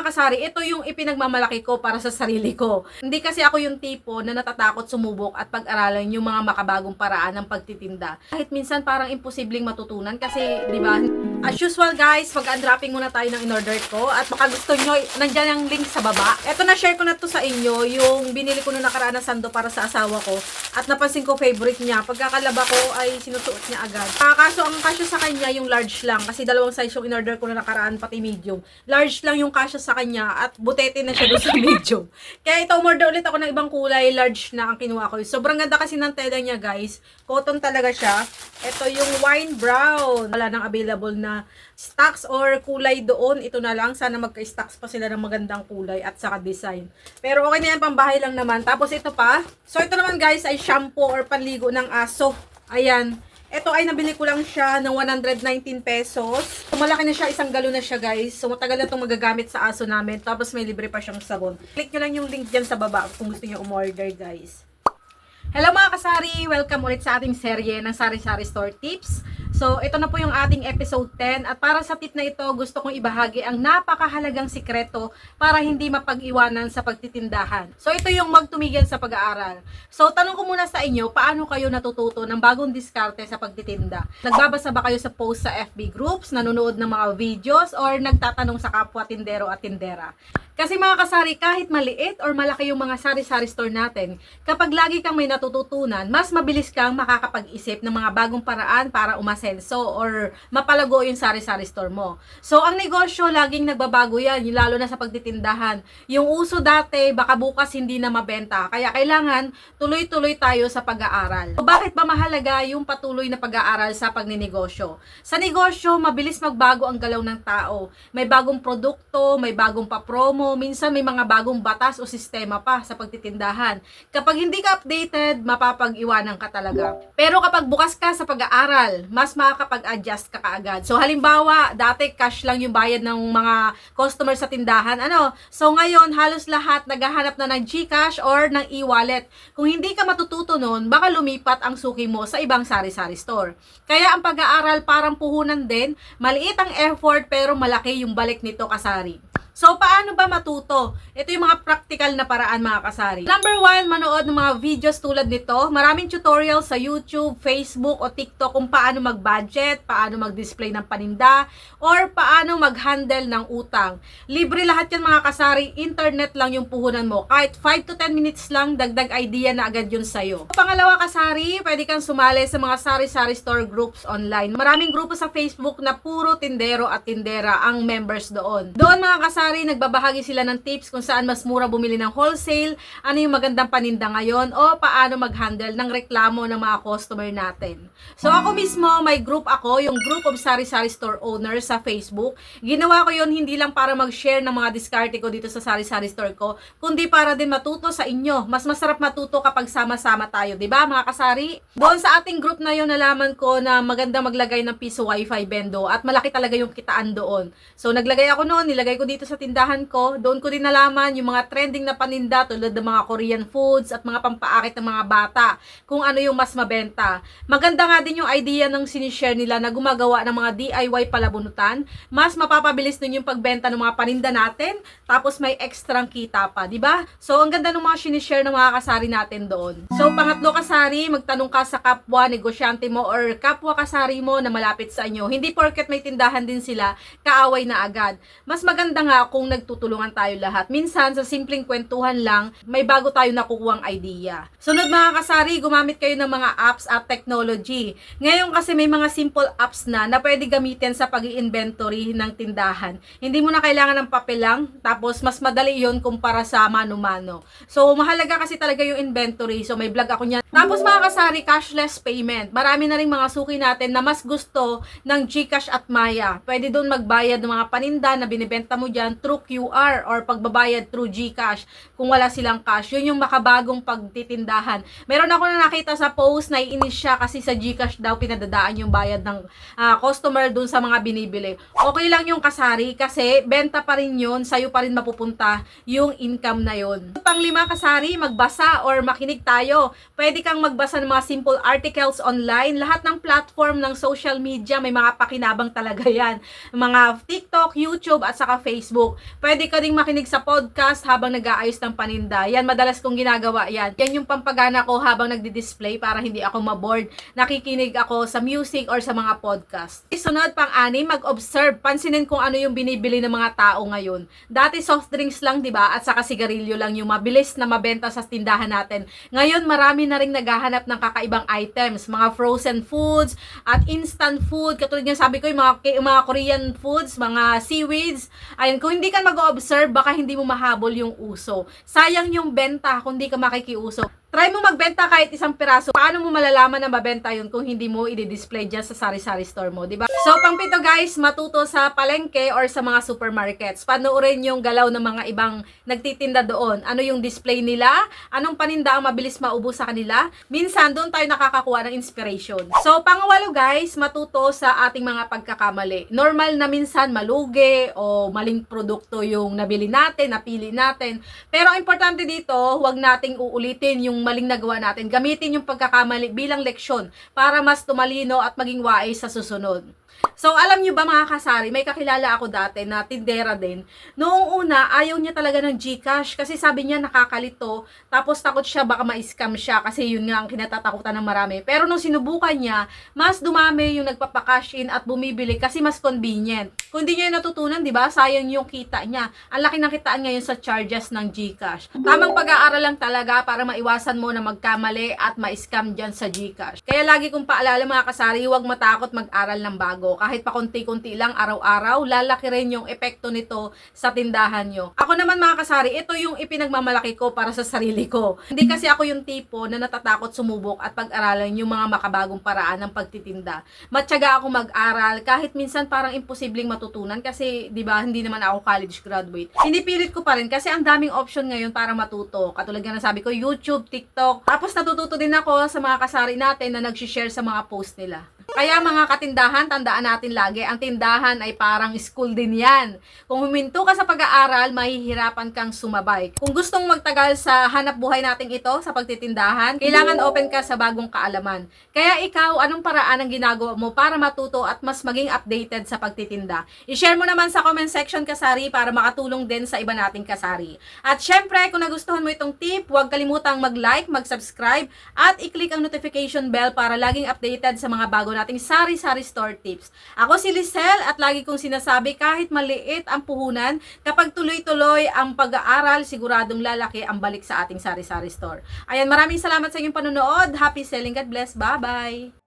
mga kasari, ito yung ipinagmamalaki ko para sa sarili ko. Hindi kasi ako yung tipo na natatakot sumubok at pag-aralan yung mga makabagong paraan ng pagtitinda. Kahit minsan parang imposibleng matutunan kasi, di ba? As usual guys, mag-unwrapping muna tayo ng in-order ko at baka gusto nyo, nandyan ang link sa baba. Ito na share ko na to sa inyo, yung binili ko na nakaraan na sando para sa asawa ko at napansin ko favorite niya. Pagkakalaba ko ay sinusuot niya agad. Ah, kaso ang kasya sa kanya yung large lang kasi dalawang size yung in-order ko na nakaraan pati medium. Large lang yung kasya sa kanya at butete na siya doon sa medium. Kaya ito, umorder ulit ako ng ibang kulay, large na ang kinuha ko. Sobrang ganda kasi ng tela niya guys. Cotton talaga siya. Ito yung wine brown. Wala nang available na stocks or kulay doon. Ito na lang. Sana magka-stocks pa sila ng magandang kulay at saka design. Pero okay na yan, pambahay lang naman. Tapos ito pa. So ito naman guys ay shampoo or panligo ng aso. Ayan. Ito ay nabili ko lang siya ng 119 pesos. So, malaki na siya, isang galon na siya guys. So matagal na itong magagamit sa aso namin. Tapos may libre pa siyang sabon. Click nyo lang yung link dyan sa baba kung gusto nyo umorder guys. Hello mga kasari! Welcome ulit sa ating serye ng Sari Sari Store Tips. So, ito na po yung ating episode 10 at para sa tip na ito, gusto kong ibahagi ang napakahalagang sikreto para hindi mapag-iwanan sa pagtitindahan. So, ito yung magtumigil sa pag-aaral. So, tanong ko muna sa inyo, paano kayo natututo ng bagong diskarte sa pagtitinda? Nagbabasa ba kayo sa post sa FB groups, nanonood ng mga videos, or nagtatanong sa kapwa tindero at tindera? Kasi mga kasari, kahit maliit or malaki yung mga sari-sari store natin, kapag lagi kang may natututunan, mas mabilis kang makakapag-isip ng mga bagong paraan para umasenso or mapalago yung sari-sari store mo. So, ang negosyo, laging nagbabago yan, lalo na sa pagtitindahan. Yung uso dati, baka bukas hindi na mabenta. Kaya kailangan tuloy-tuloy tayo sa pag-aaral. So, bakit ba mahalaga yung patuloy na pag-aaral sa pagninegosyo? Sa negosyo, mabilis magbago ang galaw ng tao. May bagong produkto, may bagong papromo, minsan may mga bagong batas o sistema pa sa pagtitindahan. Kapag hindi ka updated, mapapag-iwanan ka talaga. Pero kapag bukas ka sa pag-aaral, mas makakapag-adjust ka kaagad. So halimbawa, dati cash lang yung bayad ng mga customer sa tindahan. Ano? So ngayon, halos lahat naghahanap na ng GCash or ng e-wallet. Kung hindi ka matututo nun, baka lumipat ang suki mo sa ibang sari-sari store. Kaya ang pag-aaral parang puhunan din, maliit ang effort pero malaki yung balik nito kasari. So, paano ba matuto? Ito yung mga practical na paraan mga kasari. Number one, manood ng mga videos tulad nito. Maraming tutorials sa YouTube, Facebook, o TikTok kung paano mag-budget, paano mag-display ng paninda, or paano mag-handle ng utang. Libre lahat yan mga kasari. Internet lang yung puhunan mo. Kahit 5 to 10 minutes lang, dagdag idea na agad yun sa'yo. Pangalawa kasari, pwede kang sumali sa mga sari-sari store groups online. Maraming grupo sa Facebook na puro tindero at tindera ang members doon. Doon mga kasari, Sari, nagbabahagi sila ng tips kung saan mas mura bumili ng wholesale, ano yung magandang paninda ngayon, o paano mag-handle ng reklamo ng mga customer natin. So ako mismo, may group ako, yung group of sari-sari store owners sa Facebook. Ginawa ko yon hindi lang para mag-share ng mga diskarte ko dito sa sari-sari store ko, kundi para din matuto sa inyo. Mas masarap matuto kapag sama-sama tayo, di ba mga kasari? Doon sa ating group na yon nalaman ko na maganda maglagay ng piso wifi bendo at malaki talaga yung kitaan doon. So naglagay ako noon, nilagay ko dito sa tindahan ko, doon ko din nalaman yung mga trending na paninda tulad ng mga Korean foods at mga pampaakit ng mga bata, kung ano yung mas mabenta. Maganda nga din yung idea ng sinishare nila na gumagawa ng mga DIY palabunutan, mas mapapabilis nun yung pagbenta ng mga paninda natin, tapos may extrang kita pa, di ba? So, ang ganda ng mga sinishare ng mga kasari natin doon. So, pangatlo kasari, magtanong ka sa kapwa negosyante mo or kapwa kasari mo na malapit sa inyo. Hindi porket may tindahan din sila, kaaway na agad. Mas maganda nga kung nagtutulungan tayo lahat. Minsan, sa simpleng kwentuhan lang, may bago tayo nakukuhang idea. Sunod mga kasari, gumamit kayo ng mga apps at technology. Ngayon kasi may mga simple apps na na pwede gamitin sa pag inventory ng tindahan. Hindi mo na kailangan ng papel lang, tapos mas madali yon kumpara sa mano-mano. So, mahalaga kasi talaga yung inventory. So, may vlog ako niyan. Tapos mga kasari, cashless payment. Marami na rin mga suki natin na mas gusto ng GCash at Maya. Pwede doon magbayad ng mga paninda na binibenta mo dyan through QR or pagbabayad through GCash kung wala silang cash. Yun yung makabagong pagtitindahan. Meron ako na nakita sa post na iinis siya kasi sa GCash daw pinadadaan yung bayad ng ah, customer dun sa mga binibili. Okay lang yung kasari kasi benta pa rin yun, sa'yo pa rin mapupunta yung income na yun. Panglima kasari, magbasa or makinig tayo. Pwede kang magbasa ng mga simple articles online. Lahat ng platform ng social media may mga pakinabang talaga yan. Mga TikTok, YouTube at saka Facebook Facebook. Pwede ka ding makinig sa podcast habang nag-aayos ng paninda. Yan, madalas kong ginagawa yan. Yan yung pampagana ko habang nagdi-display para hindi ako maboard. Nakikinig ako sa music or sa mga podcast. Isunod pang ani, mag-observe. Pansinin kung ano yung binibili ng mga tao ngayon. Dati soft drinks lang, di ba? At saka sigarilyo lang yung mabilis na mabenta sa tindahan natin. Ngayon, marami na rin naghahanap ng kakaibang items. Mga frozen foods at instant food. Katulad nga sabi ko, yung mga, mga Korean foods, mga seaweeds. Ayun, kung hindi ka mag-observe, baka hindi mo mahabol yung uso. Sayang yung benta kung hindi ka makikiuso. Try mo magbenta kahit isang piraso. Paano mo malalaman na mabenta yun kung hindi mo i-display dyan sa sari-sari store mo, di ba? So, pang pito guys, matuto sa palengke or sa mga supermarkets. Panoorin yung galaw ng mga ibang nagtitinda doon. Ano yung display nila? Anong paninda ang mabilis maubos sa kanila? Minsan, doon tayo nakakakuha ng inspiration. So, pangawalo guys, matuto sa ating mga pagkakamali. Normal na minsan malugi o maling produkto yung nabili natin, napili natin. Pero importante dito, huwag nating uulitin yung maling nagawa natin. Gamitin yung pagkakamali bilang leksyon para mas tumalino at maging wais sa susunod. So, alam nyo ba mga kasari, may kakilala ako dati na tindera din. Noong una, ayaw niya talaga ng Gcash kasi sabi niya nakakalito. Tapos takot siya baka ma-scam siya kasi yun nga ang kinatatakutan ng marami. Pero nung sinubukan niya, mas dumami yung nagpapakash in at bumibili kasi mas convenient. Kung hindi niya yun natutunan, di ba? Sayang yung kita niya. Ang laki ng kitaan ngayon sa charges ng Gcash. Tamang pag-aaral lang talaga para maiwasan mo na magkamali at ma-scam dyan sa Gcash. Kaya lagi kong paalala mga kasari, huwag matakot mag-aral ng bago. Kahit pa konti-konti lang araw-araw, lalaki rin yung epekto nito sa tindahan nyo. Ako naman mga kasari, ito yung ipinagmamalaki ko para sa sarili ko. Hindi kasi ako yung tipo na natatakot sumubok at pag-aralan yung mga makabagong paraan ng pagtitinda. Matyaga ako mag-aral kahit minsan parang imposibleng matutunan kasi 'di ba hindi naman ako college graduate. Hindi pilit ko pa rin kasi ang daming option ngayon para matuto. Katulad nga nasabi ko, YouTube, TikTok. Tapos natututo din ako sa mga kasari natin na nag-share sa mga post nila. Kaya mga katindahan, tandaan natin lagi, ang tindahan ay parang school din yan. Kung huminto ka sa pag-aaral, mahihirapan kang sumabay. Kung gustong magtagal sa hanap buhay nating ito, sa pagtitindahan, kailangan open ka sa bagong kaalaman. Kaya ikaw, anong paraan ang ginagawa mo para matuto at mas maging updated sa pagtitinda? I-share mo naman sa comment section kasari para makatulong din sa iba nating kasari. At syempre, kung nagustuhan mo itong tip, huwag kalimutang mag-like, mag-subscribe, at i-click ang notification bell para laging updated sa mga bago nating sari-sari store tips. Ako si Lisel at lagi kong sinasabi kahit maliit ang puhunan, kapag tuloy-tuloy ang pag-aaral, siguradong lalaki ang balik sa ating sari-sari store. Ayan, maraming salamat sa inyong panonood. Happy selling. God bless. Bye-bye.